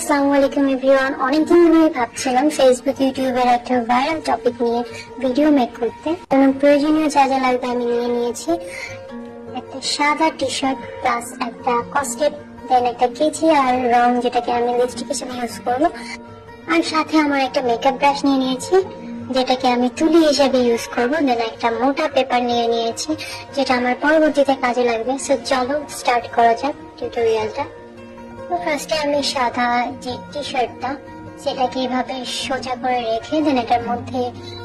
আসসালামু আলাইকুম এভরিওয়ান। অনেকদিন ধরে ভাবছিলাম ফেসবুক ইউটিউবের একটা ভাইরাল টপিক নিয়ে ভিডিও মেক করতে। কারণ প্রয়োজনীয় যা যা লাগবে আমি নিয়ে নিয়েছি। একটা সাদা টি শার্ট প্লাস একটা কস্টেপ দেন একটা কেচি আর রং যেটাকে আমি লিপস্টিক হিসেবে ইউজ করব। আর সাথে আমার একটা মেকআপ ব্রাশ নিয়ে নিয়েছি, যেটাকে আমি তুলি হিসেবে ইউজ করব। দেন একটা মোটা পেপার নিয়ে নিয়েছি, যেটা আমার পরবর্তীতে কাজে লাগবে। সো চলো স্টার্ট করা যাক টিউটোরিয়ালটা ফার্স্টে আমি সাদা যে টি শার্টটা সেটাকে এভাবে সোজা করে রেখে দেন। এটার মধ্যে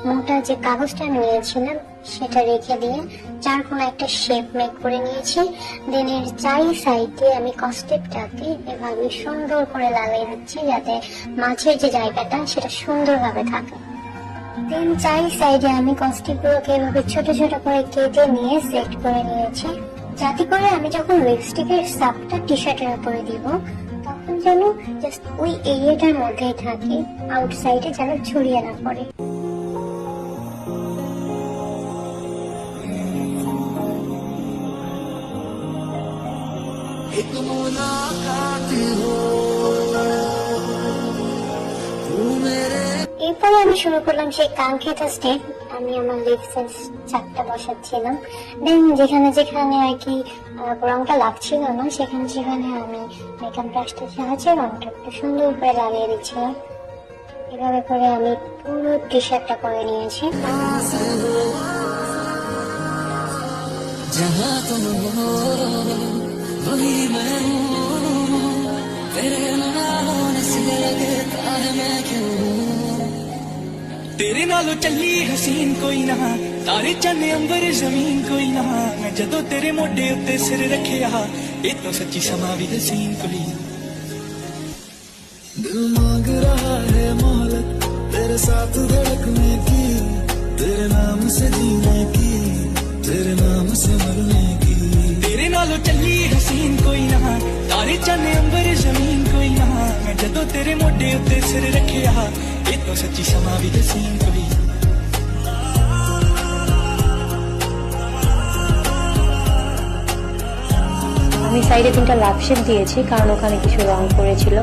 মোটা যে কাগজটা আমি নিয়েছিলাম, সেটা রেখে দিয়ে চার কোনো একটা শেপ মেক করে নিয়েছি। দেন এর চারি সাইডে আমি কস্টেপটাকে এভাবে সুন্দর করে লাগিয়ে দিচ্ছি যাতে মাছের যে জায়গাটা, সেটা সুন্দরভাবে থাকে। দেন চারি সাইডে আমি কস্টিপগুলোকে এভাবে ছোট ছোট করে কেটে নিয়ে সেট করে নিয়েছি। যাতে করে আমি যখন লিপস্টিকের সাপটা টি শার্টের উপরে দিব তখন যেন জাস্ট ওই এরিয়াটার মধ্যেই থাকে আউটসাইডে যেন ছড়িয়ে না পড়ে एक मुलाकात हो এরপরে আমি শুরু করলাম সেই কাঙ্ক্ষিত স্টেপ আমি আমার লিপসের চাপটা বসাচ্ছিলাম দেন যেখানে যেখানে আর কি আহ, রংটা লাগছিল না সেখানে সেখানে আমি মেকআপ ব্রাশটার সাহায্যে রংটা একটু সুন্দর করে লাগিয়ে দিচ্ছিলাম এভাবে করে আমি পুরো টি শার্টটা করে নিয়েছি पास हो जहाँ तुम हो वही मैं हूँ तेरे ना होने से लगता है मैं क्यों ਤੇਰੇ ਨਾਲੋਂ ਚੱਲੀ ਹਸੀਨ ਕੋਈ ਨਾ। ਤਾਰੇ ਚੰਨ ਅੰਬਰ ਜ਼ਮੀਨ ਕੋਈ ਨਾ। ਮੈਂ ਜਦੋਂ ਤੇਰੇ ਮੋਢੇ ਉੱਤੇ ਸਿਰ ਰੱਖਿਆ ਇਹ ਤਾਂ ਸੱਚੀ ਸਮਾਂ ਵੀ ਹਸੀਨ ਕੋਈ ਦਿਲ ਮੰਗ ਰਹਾ ਹੈ ਮਹਲਤ ਤੇਰੇ ਸਾਥ ਧੜਕਨੇ ਕੀ? ਤੇਰੇ ਨਾਮ ਸੇ ਜੀਨੇ ਕੀ? ਤੇਰੇ ਨਾਮ ਸੇ ਮਰਨੇ ਕੀ? ਤੇਰੇ ਨਾਲੋਂ ਚੱਲੀ ਹਸੀਨ ਕੋਈ ਨਾ। ਤਾਰੇ ਚੰਨ ਅੰਬਰ ਜ਼ਮੀਨ ਕੋਈ ਨਾ। ਮੈਂ ਜਦੋਂ ਤੇਰੇ ਮੋਢੇ ਉੱਤੇ ਸਿਰ ਰੱਖਿਆ vita আমি সাইডে তিনটা লাভ শেপ দিয়েছি কারণ ওখানে কিছু রং করেছিল।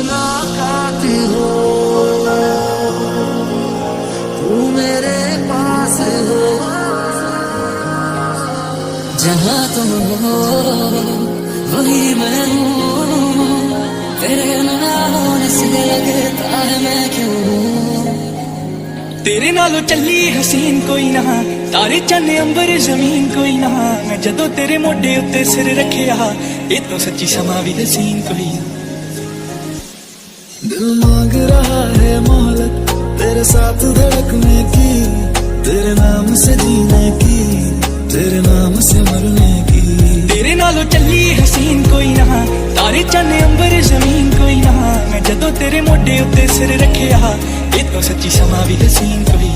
मुलाकात हो तू मेरे पास हो जहाँ तुम हो वही मैं हूँ तेरे ना होने से लगता है मैं क्यों हूँ ਤੇਰੇ ਨਾਲੋਂ ਚੱਲੀ ਹਸੀਨ ਕੋਈ ਨਾ ਤਾਰੇ ਚੰਨ ਅੰਬਰ ਜ਼ਮੀਨ ਕੋਈ ਨਾ ਮੈਂ ਜਦੋਂ ਤੇਰੇ ਮੋਢੇ ਉੱਤੇ ਸਿਰ ਰੱਖਿਆ ਇਹ ਤਾਂ ਸੱਚੀ ਸਮਾਂ ਵੀ ਹਸੀਨ ਕੋਈ ਨਾ दिल मांग रहा है मोहलत, तेरे साथ धड़कने की, तेरे नाम से जीने की, तेरे नाम से मरने की। तेरे नालों चली हसीन कोई ना तारे चने अंबर ज़मीन कोई ना मैं जदों तेरे मोटे उत्ते सिर रखे आ ये तो सच्ची समा भी हसीन कोई